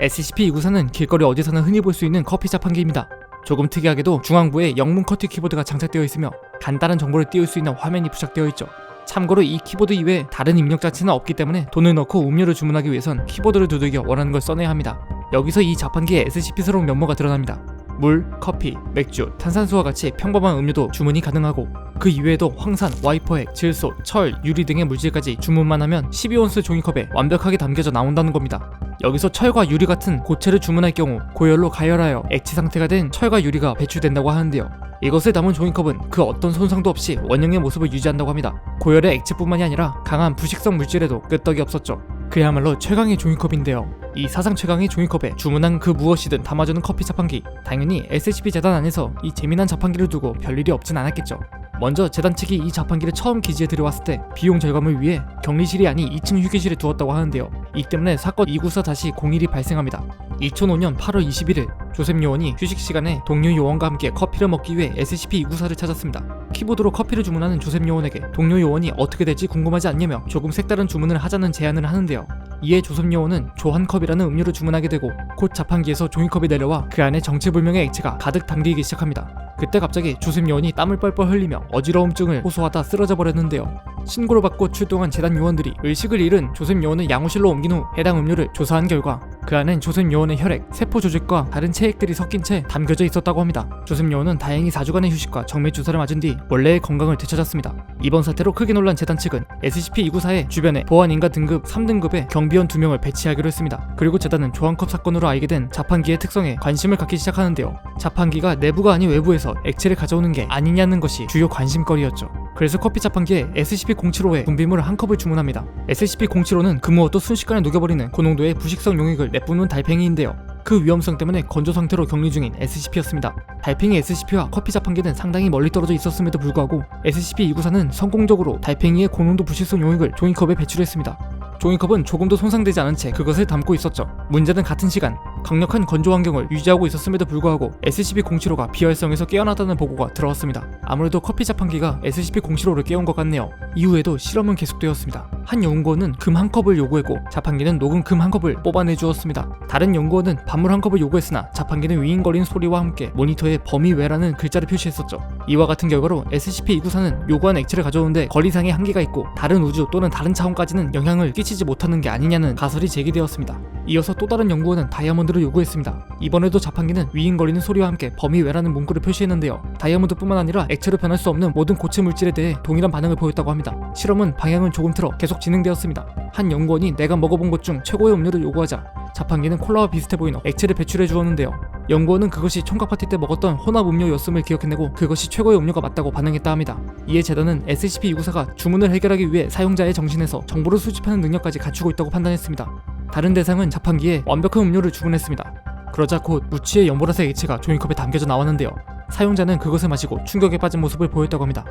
SCP-294는 길거리 어디서나 흔히 볼 수 있는 커피 자판기입니다. 조금 특이하게도 중앙부에 영문 커티 키보드가 장착되어 있으며 간단한 정보를 띄울 수 있는 화면이 부착되어 있죠. 참고로 이 키보드 이외에 다른 입력 자체는 없기 때문에 돈을 넣고 음료를 주문하기 위해선 키보드를 두들겨 원하는 걸 써내야 합니다. 여기서 이 자판기의 SCP스러운 면모가 드러납니다. 물, 커피, 맥주, 탄산수와 같이 평범한 음료도 주문이 가능하고 그 이외에도 황산, 와이퍼액, 질소, 철, 유리 등의 물질까지 주문만 하면 12온스 종이컵에 완벽하게 담겨져 나온다는 겁니다. 여기서 철과 유리 같은 고체를 주문할 경우 고열로 가열하여 액체 상태가 된 철과 유리가 배출된다고 하는데요. 이것을 담은 종이컵은 그 어떤 손상도 없이 원형의 모습을 유지한다고 합니다. 고열의 액체뿐만이 아니라 강한 부식성 물질에도 끄떡이 없었죠. 그야말로 최강의 종이컵인데요. 이 사상 최강의 종이컵에 주문한 그 무엇이든 담아주는 커피 자판기. 당연히 SCP 재단 안에서 이 재미난 자판기를 두고 별일이 없진 않았겠죠. 먼저 재단 측이 이 자판기를 처음 기지에 들여왔을 때 비용 절감을 위해 격리실이 아닌 2층 휴게실에 두었다고 하는데요. 이 때문에 사건 294-01이 발생합니다. 2005년 8월 21일 조셉 요원이 휴식 시간에 동료 요원과 함께 커피를 먹기 위해 SCP-294를 찾았습니다. 키보드로 커피를 주문하는 조셉 요원에게 동료 요원이 어떻게 될지 궁금하지 않냐며 조금 색다른 주문을 하자는 제안을 하는데요. 이에 조셉 요원은 조한컵이라는 음료를 주문하게 되고 곧 자판기에서 종이컵이 내려와 그 안에 정체불명의 액체가 가득 담기기 시작합니다. 그때 갑자기 조셉 요원이 땀을 뻘뻘 흘리며 어지러움증을 호소하다 쓰러져 버렸는데요. 신고를 받고 출동한 재단 요원들이 의식을 잃은 조셉 요원을 양호실로 옮긴 후 해당 음료를 조사한 결과 그 안엔 조셉 요원의 혈액, 세포 조직과 다른 체액들이 섞인 채 담겨져 있었다고 합니다. 조셉 요원은 다행히 4주간의 휴식과 정밀 주사를 맞은 뒤 원래의 건강을 되찾았습니다. 이번 사태로 크게 놀란 재단 측은 SCP-294의 주변에 보안인가 등급 3등급의 경비원 2명을 배치하기로 했습니다. 그리고 재단은 조한컵 사건으로 알게 된 자판기의 특성에 관심을 갖기 시작하는데요. 자판기가 내부가 아닌 외부에서 액체를 가져오는 게 아니냐는 것이 주요 관심거리였죠. 그래서 커피 자판기에 SCP-075의 분비물 한 컵을 주문합니다. SCP-075는 그 무엇도 순식간에 녹여버리는 고농도의 부식성 용액을 내뿜는 달팽이인데요. 그 위험성 때문에 건조 상태로 격리 중인 SCP였습니다. 달팽이 SCP와 커피 자판기는 상당히 멀리 떨어져 있었음에도 불구하고 SCP-294는 성공적으로 달팽이의 고농도 부식성 용액을 종이컵에 배출했습니다. 종이컵은 조금도 손상되지 않은 채 그것을 담고 있었죠. 문제는 같은 시간 강력한 건조 환경을 유지하고 있었음에도 불구하고 SCP-075가 비활성에서 깨어났다는 보고가 들어왔습니다. 아무래도 커피 자판기가 SCP-075를 깨운 것 같네요. 이후에도 실험은 계속되었습니다. 한 연구원은 금 한 컵을 요구했고 자판기는 녹은 금 한 컵을 뽑아내 주었습니다. 다른 연구원은 밥물 한 컵을 요구했으나 자판기는 윙거리는 소리와 함께 모니터에 범위 외라는 글자를 표시했었죠. 이와 같은 결과로 SCP-294는 요구한 액체를 가져오는데 거리상의 한계가 있고 다른 우주 또는 다른 차원까지는 영향을 끼치지 못하는 게 아니냐는 가설이 제기되었습니다. 이어서 또 다른 연구원은 다이아몬드를 요구했습니다. 이번에도 자판기는 위잉거리는 소리와 함께 범위 외라는 문구를 표시했는데요. 다이아몬드뿐만 아니라 액체로 변할 수 없는 모든 고체 물질에 대해 동일한 반응을 보였다고 합니다. 실험은 방향은 조금 틀어 계속 진행되었습니다. 한 연구원이 내가 먹어본 것 중 최고의 음료를 요구하자 자판기는 콜라와 비슷해 보이는 액체를 배출해 주었는데요. 연구원은 그것이 총각 파티 때 먹었던 혼합 음료였음을 기억해내고 그것이 최고의 음료가 맞다고 반응했다 합니다. 이에 재단은 SCP-294가 주문을 해결하기 위해 사용자의 정신에서 정보를 수집하는 능력까지 갖추고 있다고 판단했습니다. 다른 대상은 자판기에 완벽한 음료를 주문했습니다. 그러자 곧 무치의 연보라색 액체가 종이컵에 담겨져 나왔는데요. 사용자는 그것을 마시고 충격에 빠진 모습을 보였다고 합니다.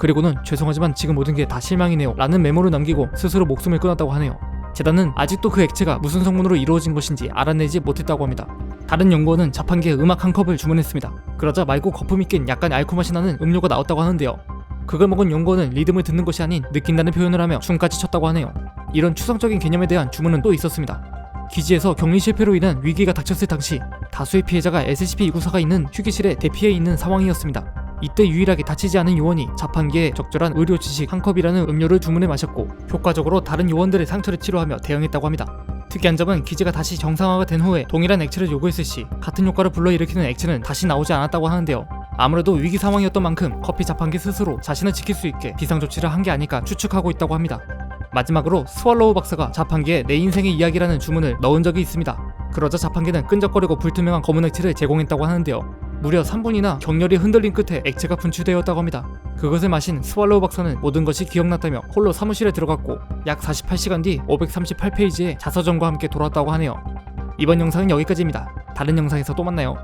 그리고는 죄송하지만 지금 모든 게 다 실망이네요 라는 메모를 남기고 스스로 목숨을 끊었다고 하네요. 재단은 아직도 그 액체가 무슨 성분으로 이루어진 것인지 알아내지 못했다고 합니다. 다른 연구원은 자판기에 음악 한 컵을 주문했습니다. 그러자 맑고 거품이 낀 약간 알코올 맛이 나는 음료가 나왔다고 하는데요. 그걸 먹은 연구원은 리듬을 듣는 것이 아닌 느낀다는 표현을 하며 춤까지 췄다고 하네요. 이런 추상적인 개념에 대한 주문은 또 있었습니다. 기지에서 격리 실패로 인한 위기가 닥쳤을 당시 다수의 피해자가 SCP-294가 있는 휴게실에 대피해 있는 상황이었습니다. 이때 유일하게 다치지 않은 요원이 자판기에 적절한 의료 지식 한 컵이라는 음료를 주문해 마셨고 효과적으로 다른 요원들의 상처를 치료하며 대응했다고 합니다. 특이한 점은 기지가 다시 정상화가 된 후에 동일한 액체를 요구했을 시 같은 효과를 불러일으키는 액체는 다시 나오지 않았다고 하는데요. 아무래도 위기 상황이었던 만큼 커피 자판기 스스로 자신을 지킬 수 있게 비상 조치를 한 게 아닐까 추측하고 있다고 합니다. 마지막으로 스왈로우 박사가 자판기에 내 인생의 이야기라는 주문을 넣은 적이 있습니다. 그러자 자판기는 끈적거리고 불투명한 검은 액체를 제공했다고 하는데요. 무려 3분이나 격렬히 흔들린 끝에 액체가 분출되었다고 합니다. 그것을 마신 스왈로우 박사는 모든 것이 기억났다며 홀로 사무실에 들어갔고 약 48시간 뒤 538페이지의 자서전과 함께 돌아왔다고 하네요. 이번 영상은 여기까지입니다. 다른 영상에서 또 만나요.